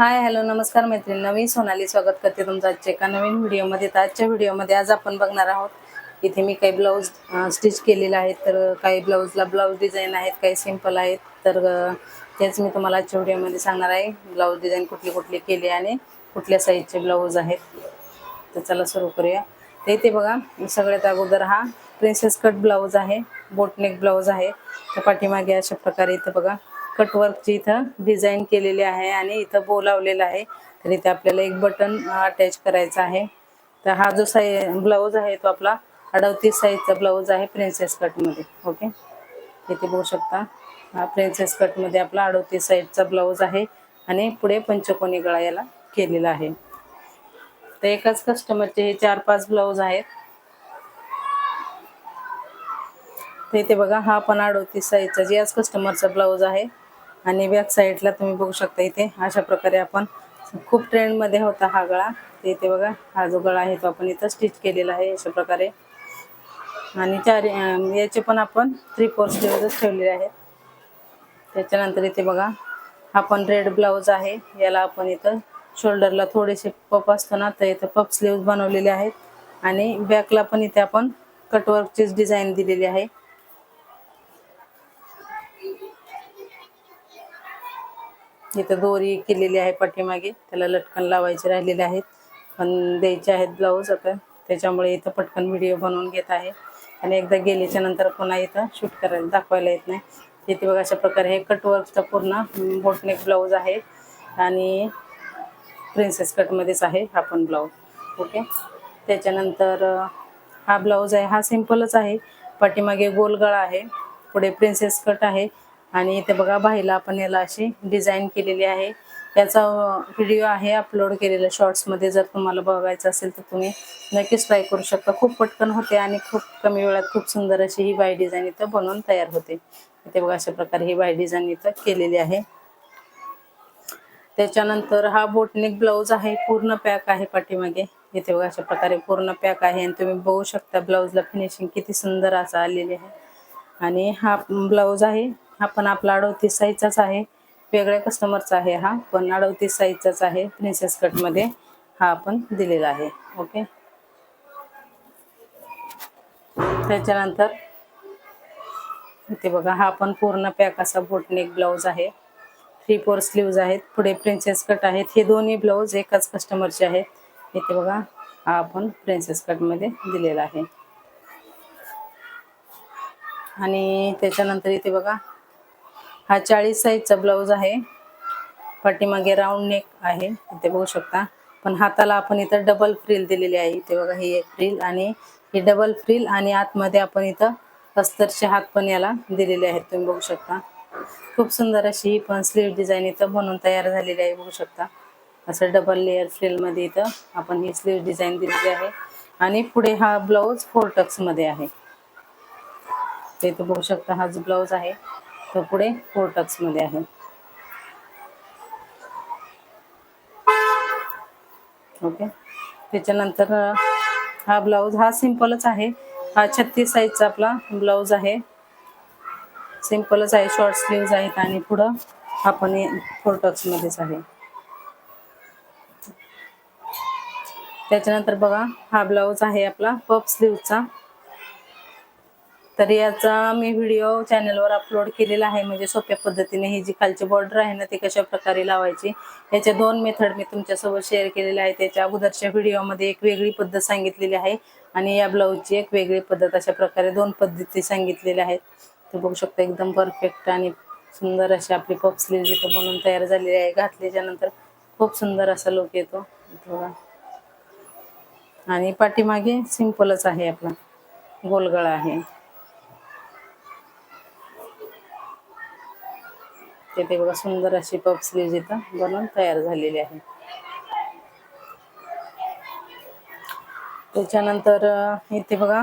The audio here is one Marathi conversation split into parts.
हाय हॅलो नमस्कार मैत्रिणी. नवीन सोनाली स्वागत करते तुमचं आजच्या एका नवीन व्हिडिओमध्ये. तर आजच्या व्हिडिओमध्ये आज आपण बघणार आहोत इथे मी काही ब्लाऊज स्टिच केलेले आहेत. तर काही ब्लाऊजला ब्लाऊज डिझाईन आहेत काही सिंपल आहेत. तर तेच मी तुम्हाला आजच्या व्हिडिओमध्ये सांगणार आहे. ब्लाऊज डिझाईन कुठली कुठली केली आणि कुठल्या साईजचे ब्लाऊज आहेत. तर चला सुरू करूया. तर इथे बघा सगळ्यात अगोदर हा प्रिन्सेस कट ब्लाऊज आहे बोटनेक ब्लाऊज आहे. तर पाठीमागे अशा प्रकारे इथे बघा कटवर्कची इथं डिझाईन केलेली आहे आणि इथं बोलावलेलं आहे. तर इथे आपल्याला एक बटन अटॅच करायचं आहे. तर हा जो साई ब्लाऊज आहे तो आपला अडतीस साईजचा ब्लाऊज आहे प्रिन्सेस कटमध्ये ओके इथे बघू शकता. हा प्रिन्सेस कटमध्ये आपला अडतीस साईजचा ब्लाऊज आहे आणि पुढे पंचकोनी गळा याला केलेला आहे. तर एकाच कस्टमरचे हे चार पाच ब्लाऊज आहेत. तर इथे बघा हा पण अडवतीस साईजचा जे याच कस्टमरचा ब्लाऊज आहे. आणि बॅक साईडला तुम्ही बघू शकता इथे. अशा प्रकारे आपण खूप ट्रेंडमध्ये होता हा गळा. तर इथे बघा हा जो गळा आहे तो आपण इथं स्टिच केलेला आहे अशा प्रकारे. आणि चार याचे पण आपण थ्री फोर स्लीवच ठेवलेले आहेत. त्याच्यानंतर इथे बघा हा पण रेड ब्लाऊज आहे. याला आपण इथं शोल्डरला थोडेसे पप असतो ना तर इथं पप स्लीव्ज बनवलेले आहेत. आणि बॅकला पण इथे आपण कटवर्कचीच डिझाईन दिलेली आहे. इथं दोरी केलेली आहे पाठीमागे त्याला लटकन लावायचे राहिलेले आहेत. पण द्यायचे आहेत ब्लाऊज आता. त्याच्यामुळे इथं पटकन व्हिडिओ बनवून घेत आहे. आणि एकदा गेल्याच्यानंतर पुन्हा इथं शूट करायला दाखवायला येत नाही. तिथे बघा अशा प्रकारे हे कटवर्कचा पूर्ण बोटनेक ब्लाऊज आहे. आणि प्रिन्सेस कटमध्येच आहे हा पण ब्लाऊज ओके त्याच्यानंतर हा ब्लाऊज आहे हा सिम्पलच आहे. पाठीमागे गोलगळा आहे. पुढे प्रिन्सेस कट आहे. आणि इथे बघा बाहीला आपण याला अशी डिझाईन केलेली आहे. याचा व्हिडिओ आहे अपलोड केलेला शॉर्ट्समध्ये जर तुम्हाला बघायचं असेल तर तुम्ही नक्कीच ट्राय करू शकता. खूप पटकन होते आणि खूप कमी वेळात खूप सुंदर अशी ही बाय डिझाईन इथं बनवून तयार होते. इथे बघा अशा प्रकारे ही बाय डिझाईन इथं केलेली आहे. त्याच्यानंतर हा बोटनिक ब्लाऊज आहे. पूर्ण पॅक आहे पाठीमागे. इथे बघा अशा प्रकारे पूर्ण पॅक आहे. आणि तुम्ही बघू शकता ब्लाऊजला फिनिशिंग किती सुंदर असं आलेली आहे. आणि हा ब्लाऊज आहे. हा पण आपला अडवतीस साईजचाच आहे. वेगळ्या कस्टमरचा आहे हा पण अडवतीस साईजचाच आहे. प्रिन्सेस कटमध्ये हा आपण दिलेला आहे. ओके त्याच्यानंतर इथे बघा हा पण पूर्ण पॅक असा बोटनेक ब्लाऊज आहे. थ्री फोर स्लीव्ज आहेत. पुढे प्रिन्सेस कट आहेत. हे दोन्ही ब्लाऊज एकाच कस्टमरचे आहेत. इथे बघा हा आपण प्रिन्सेस कटमध्ये दिलेला आहे. आणि त्याच्यानंतर इथे बघा हा चाळीस साईजचा ब्लाऊज आहे. पाठीमागे राऊंड नेक आहे. इथे बघू शकता. पण हाताला आपण इथं डबल फ्रिल दिलेली आहे. इथे बघा ही एक फ्रिल आणि ही डबल फ्रिल आणि आतमध्ये आपण इथं अस्तरचे हात पण याला दिलेले आहेत. तुम्ही बघू शकता. खूप सुंदर अशी ही पण स्लीव डिझाईन इथं बनवून तयार झालेली आहे. बघू शकता. असं डबल लेअर फ्रिलमध्ये इथं आपण ही स्लीव डिझाईन दिलेली आहे. आणि पुढे हा ब्लाऊज फोर टक्समध्ये आहे. ते इथं बघू शकता हा जो ब्लाऊज आहे. तर पुढे फोर टक्समध्ये आहे. ओके त्याच्यानंतर हा ब्लाऊज हा सिंपलच आहे. हा छत्तीस साईजचा आपला ब्लाऊज आहे. सिंपलच आहे शॉर्ट स्लीव्ज आहेत आणि पुढं आपण फोर टक्समध्येच आहे. त्याच्यानंतर बघा हा ब्लाऊज आहे आपला पप स्लीवचा तर याचा मी व्हिडिओ चॅनलवर अपलोड केलेला आहे. म्हणजे सोप्या पद्धतीने ही जी खालची बॉर्डर आहे ना ती कशा प्रकारे लावायची याचे दोन मेथड मी तुमच्यासोबत शेअर केलेले आहे त्याच्या अगोदरच्या व्हिडिओमध्ये एक वेगळी पद्धत सांगितलेली आहे आणि या ब्लाऊजची एक वेगळी पद्धत अशा प्रकारे दोन पद्धती सांगितलेल्या आहेत. ते बघू शकता एकदम परफेक्ट आणि सुंदर अशी आपली पप स्लीव इथं बनवून तयार झालेली आहे घातल्याच्या नंतर खूप सुंदर असा लुक येतो. बघा. आणि पाठीमागे सिंपलच आहे आपला गोलगळा आहे. तिथे बघा सुंदर अशी पप स्लीव्ह इथं बनवून तयार झालेली आहे. त्याच्यानंतर इथे बघा.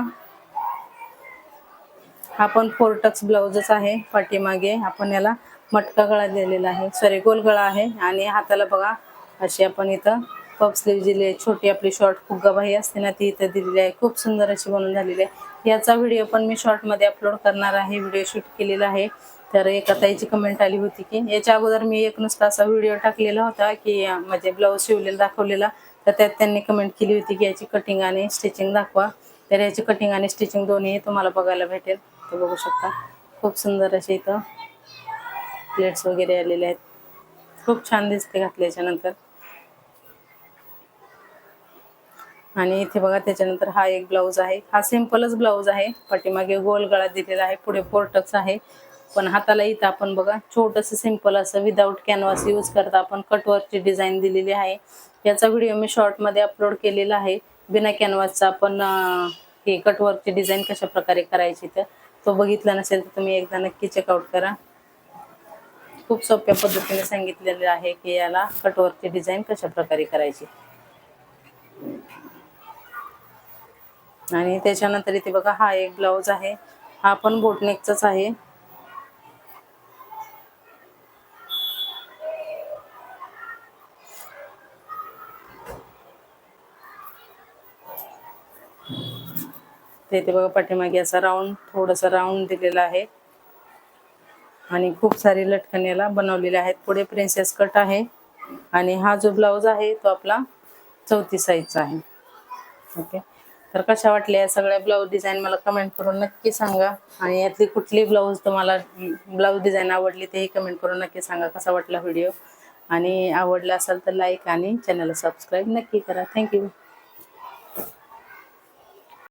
हा पण फोर टक्स ब्लाऊजच आहे पाठीमागे. आपण याला मटका गळा दिलेला आहे. सॉरी गोल गळा आहे. आणि हाताला बघा अशी आपण इथं पप स्लीव दिली आहे. छोटी आपली शॉर्ट फुगाबाई असते ना ती इथं दिलेली आहे. खूप सुंदर अशी बनवून झालेली आहे. याचा व्हिडिओ पण मी शॉर्टमध्ये अपलोड करणार आहे. व्हिडिओ शूट केलेला आहे. तर एका ताईची कमेंट आली होती की याच्या अगोदर मी एक नुसता असा व्हिडिओ टाकलेला होता की म्हणजे ब्लाऊज शिवलेला दाखवलेला. तर त्यात त्यांनी कमेंट केली होती की याची कटिंग आणि स्टिचिंग दाखवा. तर याची कटिंग आणि स्टिचिंग दोन्ही तुम्हाला बघायला भेटेल. ते बघू शकता. खूप सुंदर असे इथं प्लेट्स वगैरे आलेले आहेत. खूप छान दिसते घातल्याच्या नंतर. आणि इथे बघा त्याच्यानंतर हा एक ब्लाऊज आहे. हा सिम्पलच ब्लाऊज आहे. पाठीमागे गोल गळा दिलेला आहे. पुढे पोर्टक्स आहे. पण हाताला इथं आपण बघा छोटस सिंपल असं विदाऊट कॅनव्हास यूज करता आपण कटवरची डिझाईन दिलेली आहे. याचा व्हिडिओ मी शॉर्टमध्ये अपलोड केलेला आहे. बिना कॅनव्हासचा आपण हे कटवर्कची डिझाईन कशा प्रकारे करायची तर तो बघितला नसेल तर तुम्ही एकदा नक्की चेकआउट करा. खूप सोप्या पद्धतीने सांगितलेलं आहे की याला कटवर्कची डिझाईन कशा प्रकारे करायची. आणि त्याच्यानंतर इथे बघा हा एक ब्लाऊज आहे. हा पण बोटनेकचाच आहे. ते इथे बघा पाठीमागे असा राऊंड थोडंसं राऊंड दिलेला आहे. आणि खूप सारे लटकन याला बनवलेले आहेत. पुढे प्रिन्सेस कट आहे. आणि हा जो ब्लाऊज आहे तो आपला चौथी साईजचा आहे. ओके तर कशा वाटल्या या सगळ्या ब्लाऊज डिझाईन मला कमेंट करून नक्की सांगा. आणि यातली कुठली ब्लाऊज तुम्हाला ब्लाऊज डिझाईन आवडली तेही कमेंट करून नक्की सांगा कसा वाटला व्हिडिओ आणि आवडला असेल तर लाईक आणि चॅनलला सबस्क्राईब नक्की करा. थँक्यू